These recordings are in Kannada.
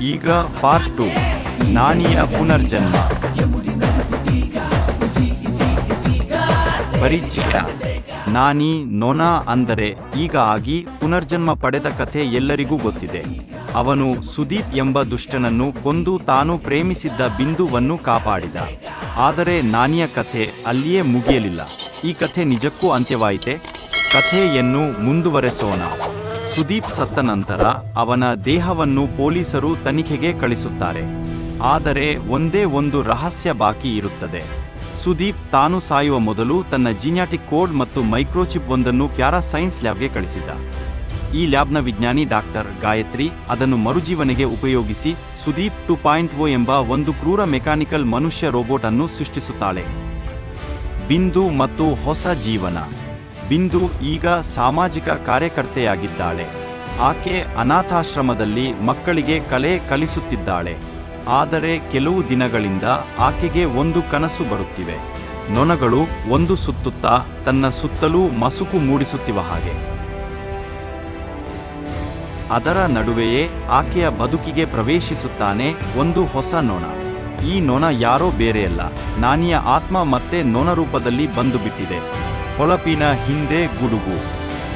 ಈಗ ಪಾರ್ಟ್ ಟು ನಾನಿಯ ಪುನರ್ಜನ್ಮ. ಪರಿಚಯ. ನಾನಿ ನೊಣ ಅಂದರೆ ಈಗ ಆಗಿ ಪುನರ್ಜನ್ಮ ಪಡೆದ ಕಥೆ ಎಲ್ಲರಿಗೂ ಗೊತ್ತಿದೆ. ಅವನು ಸುದೀಪ್ ಎಂಬ ದುಷ್ಟನನ್ನು ಕೊಂದು ತಾನು ಪ್ರೇಮಿಸಿದ್ದ ಬಿಂದುವನ್ನು ಕಾಪಾಡಿದ. ಆದರೆ ನಾನಿಯ ಕಥೆ ಅಲ್ಲಿಯೇ ಮುಗಿಯಲಿಲ್ಲ. ಈ ಕಥೆ ನಿಜಕ್ಕೂ ಅಂತ್ಯವಾಯಿತೆ. ಕಥೆಯನ್ನು ಮುಂದುವರೆಸೋಣ. ಸುದೀಪ್ ಸತ್ತ ನಂತರ ಅವನ ದೇಹವನ್ನು ಪೊಲೀಸರು ತನಿಖೆಗೆ ಕಳಿಸುತ್ತಾರೆ. ಆದರೆ ಒಂದೇ ಒಂದು ರಹಸ್ಯ ಬಾಕಿ ಇರುತ್ತದೆ. ಸುದೀಪ್ ತಾನು ಸಾಯುವ ಮೊದಲು ತನ್ನ ಜಿನ್ಯಾಟಿಕ್ ಕೋಡ್ ಮತ್ತು ಮೈಕ್ರೋಚಿಪ್ ಒಂದನ್ನು ಪ್ಯಾರಾ ಸೈನ್ಸ್ ಲ್ಯಾಬ್ಗೆ ಕಳಿಸಿದ. ಈ ಲ್ಯಾಬ್ನ ವಿಜ್ಞಾನಿ ಡಾಕ್ಟರ್ ಗಾಯತ್ರಿ ಅದನ್ನು ಮರುಜೀವನೆಗೆ ಉಪಯೋಗಿಸಿ ಸುದೀಪ್ ಟು ಪಾಯಿಂಟ್ ಓ ಎಂಬ ಒಂದು ಕ್ರೂರ ಮೆಕ್ಯಾನಿಕಲ್ ಮನುಷ್ಯ ರೋಬೋಟ್ ಅನ್ನು ಸೃಷ್ಟಿಸುತ್ತಾಳೆ. ಬಿಂದು ಮತ್ತು ಹೊಸ ಜೀವನ. ಬಿಂದು ಈಗ ಸಾಮಾಜಿಕ ಕಾರ್ಯಕರ್ತೆಯಾಗಿದ್ದಾಳೆ. ಆಕೆ ಅನಾಥಾಶ್ರಮದಲ್ಲಿ ಮಕ್ಕಳಿಗೆ ಕಲೆ ಕಲಿಸುತ್ತಿದ್ದಾಳೆ. ಆದರೆ ಕೆಲವು ದಿನಗಳಿಂದ ಆಕೆಗೆ ಒಂದು ಕನಸು ಬರುತ್ತಿವೆ. ನೊಣಗಳು ಒಂದು ಸುತ್ತುತ್ತಾ ತನ್ನ ಸುತ್ತಲೂ ಮಸುಕು ಮೂಡಿಸುತ್ತಿವ ಹಾಗೆ. ಅದರ ನಡುವೆಯೇ ಆಕೆಯ ಬದುಕಿಗೆ ಪ್ರವೇಶಿಸುತ್ತಾನೆ ಒಂದು ಹೊಸ ನೊಣ. ಈ ನೊಣ ಯಾರೋ ಬೇರೆಯಲ್ಲ. ನಾನಿಯ ಆತ್ಮ ಮತ್ತೆ ನೊಣ ರೂಪದಲ್ಲಿ ಬಂದು ಬಿಟ್ಟಿದೆ ಹೊಳಪಿನ ಹಿಂದೆ ಗುಡುಗು.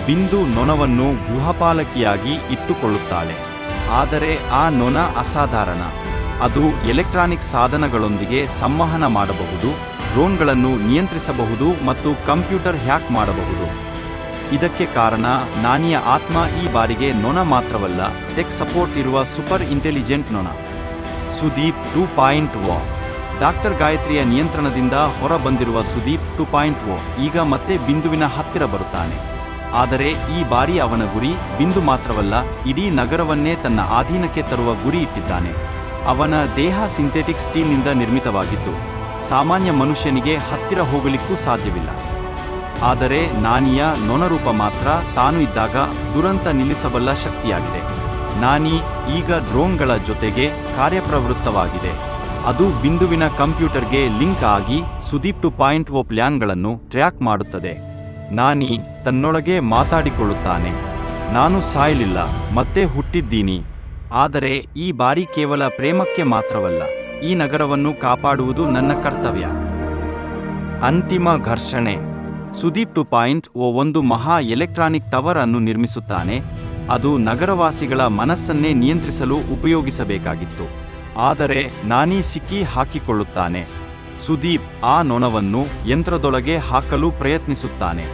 ಬಿಂದು ನೊಣವನ್ನು ಗೃಹಪಾಲಕಿಯಾಗಿ ಇಟ್ಟುಕೊಳ್ಳುತ್ತಾಳೆ. ಆದರೆ ಆ ನೊಣ ಅಸಾಧಾರಣ. ಅದು ಎಲೆಕ್ಟ್ರಾನಿಕ್ ಸಾಧನಗಳೊಂದಿಗೆ ಸಂವಹನ ಮಾಡಬಹುದು, ಡ್ರೋನ್ಗಳನ್ನು ನಿಯಂತ್ರಿಸಬಹುದು ಮತ್ತು ಕಂಪ್ಯೂಟರ್ ಹ್ಯಾಕ್ ಮಾಡಬಹುದು. ಇದಕ್ಕೆ ಕಾರಣ ನಾನಿಯ ಆತ್ಮ ಈ ಬಾರಿಗೆ ನೊಣ ಮಾತ್ರವಲ್ಲ, ಟೆಕ್ ಸಪೋರ್ಟ್ ಇರುವ ಸೂಪರ್ ಇಂಟೆಲಿಜೆಂಟ್ ನೊಣ. Sudeep two point O doctor ಗಾಯತ್ರಿಯ ನಿಯಂತ್ರಣದಿಂದ ಹೊರಬಂದಿರುವ ಸುದೀಪ್ ಟು ಪಾಯಿಂಟ್ ಓ ಈಗ ಮತ್ತೆ ಬಿಂದುವಿನ ಹತ್ತಿರ ಬರುತ್ತಾನೆ. ಆದರೆ ಈ ಬಾರಿ ಅವನ ಗುರಿ ಬಿಂದು ಮಾತ್ರವಲ್ಲ, ಇಡೀ ನಗರವನ್ನೇ ತನ್ನ ಅಧೀನಕ್ಕೆ ತರುವ ಗುರಿ ಇಟ್ಟಿದ್ದಾನೆ. ಅವನ ದೇಹ ಸಿಂಥೆಟಿಕ್ ಸ್ಟೀಲ್ನಿಂದ ನಿರ್ಮಿತವಾಗಿದ್ದು ಸಾಮಾನ್ಯ ಮನುಷ್ಯನಿಗೆ ಹತ್ತಿರ ಹೋಗಲಿಕ್ಕೂ ಸಾಧ್ಯವಿಲ್ಲ. ಆದರೆ ನಾನಿಯ ನೊಣರೂಪ ಮಾತ್ರ ತಾನು ಇದ್ದಾಗ ದುರಂತ ನಿಲ್ಲಿಸಬಲ್ಲ ಶಕ್ತಿಯಾಗಿದೆ. ನಾನಿ ಈಗ ಡ್ರೋನ್ಗಳ ಜೊತೆಗೆ ಕಾರ್ಯಪ್ರವೃತ್ತವಾಗಿದೆ. ಅದು ಬಿಂದುವಿನ ಕಂಪ್ಯೂಟರ್ಗೆ ಲಿಂಕ್ ಆಗಿ ಸುದೀಪ್ ಟು ಪಾಯಿಂಟ್ ಓ ಪ್ಲ್ಯಾನ್ಗಳನ್ನು ಟ್ರ್ಯಾಕ್ ಮಾಡುತ್ತದೆ. ನಾನಿ ತನ್ನೊಳಗೆ ಮಾತಾಡಿಕೊಳ್ಳುತ್ತಾನೆ. ನಾನು ಸಾಯಲಿಲ್ಲ, ಮತ್ತೆ ಹುಟ್ಟಿದ್ದೀನಿ. ಆದರೆ ಈ ಬಾರಿ ಕೇವಲ ಪ್ರೇಮಕ್ಕೆ ಮಾತ್ರವಲ್ಲ, ಈ ನಗರವನ್ನು ಕಾಪಾಡುವುದು ನನ್ನ ಕರ್ತವ್ಯ. ಅಂತಿಮ ಘರ್ಷಣೆ. ಸುದೀಪ್ ಟು ಪಾಯಿಂಟ್ ಓ ಒಂದು ಮಹಾ ಎಲೆಕ್ಟ್ರಾನಿಕ್ ಟವರ್ ಅನ್ನು ನಿರ್ಮಿಸುತ್ತಾನೆ. ಅದು ನಗರವಾಸಿಗಳ ಮನಸ್ಸನ್ನೇ ನಿಯಂತ್ರಿಸಲು ಉಪಯೋಗಿಸಬೇಕಾಗಿತ್ತು. ಆದರೆ ನಾನಿ ಸಿಕ್ಕಿ ಹಾಕಿಕೊಳ್ಳುತ್ತಾನೆ. ಸುದೀಪ್ ಆ ನೊಣವನ್ನು ಯಂತ್ರದೊಳಗೆ ಹಾಕಲು ಪ್ರಯತ್ನಿಸುತ್ತಾನೆ.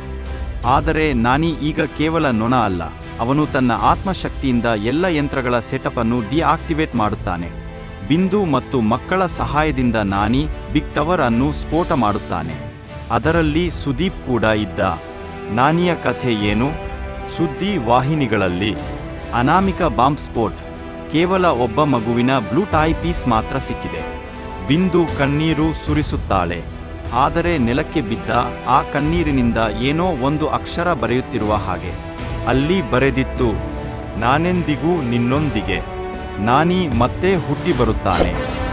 ಆದರೆ ನಾನಿ ಈಗ ಕೇವಲ ನೊಣ ಅಲ್ಲ, ಅವನು ತನ್ನ ಆತ್ಮಶಕ್ತಿಯಿಂದ ಎಲ್ಲ ಯಂತ್ರಗಳ ಸೆಟಪ್ ಅನ್ನು ಡಿಆಕ್ಟಿವೇಟ್ ಮಾಡುತ್ತಾನೆ. ಬಿಂದು ಮತ್ತು ಮಕ್ಕಳ ಸಹಾಯದಿಂದ ನಾನಿ ಬಿಗ್ ಟವರ್ ಅನ್ನು ಸ್ಫೋಟ ಮಾಡುತ್ತಾನೆ. ಅದರಲ್ಲಿ ಸುದೀಪ್ ಕೂಡ ಇದ್ದ. ನಾನಿಯ ಕಥೆ ಏನು? ಸುದ್ದಿ ವಾಹಿನಿಗಳಲ್ಲಿ ಅನಾಮಿಕ ಬಾಂಬ್ ಸ್ಫೋಟ್. ಕೇವಲ ಒಬ್ಬ ಮಗುವಿನ ಬ್ಲೂ ಟಾಯ್ ಪೀಸ್ ಮಾತ್ರ ಸಿಕ್ಕಿದೆ. ಬಿಂದು ಕಣ್ಣೀರು ಸುರಿಸುತ್ತಾಳೆ. ಆದರೆ ನೆಲಕ್ಕೆ ಬಿದ್ದ ಆ ಕಣ್ಣೀರಿನಿಂದ ಏನೋ ಒಂದು ಅಕ್ಷರ ಬರೆಯುತ್ತಿರುವ ಹಾಗೆ. ಅಲ್ಲಿ ಬರೆದಿತ್ತು, ನಾನೆಂದಿಗೂ ನಿನ್ನೊಂದಿಗೆ. ನಾನಿ ಮತ್ತೆ ಹುಟ್ಟಿ ಬರುತ್ತಾನೆ.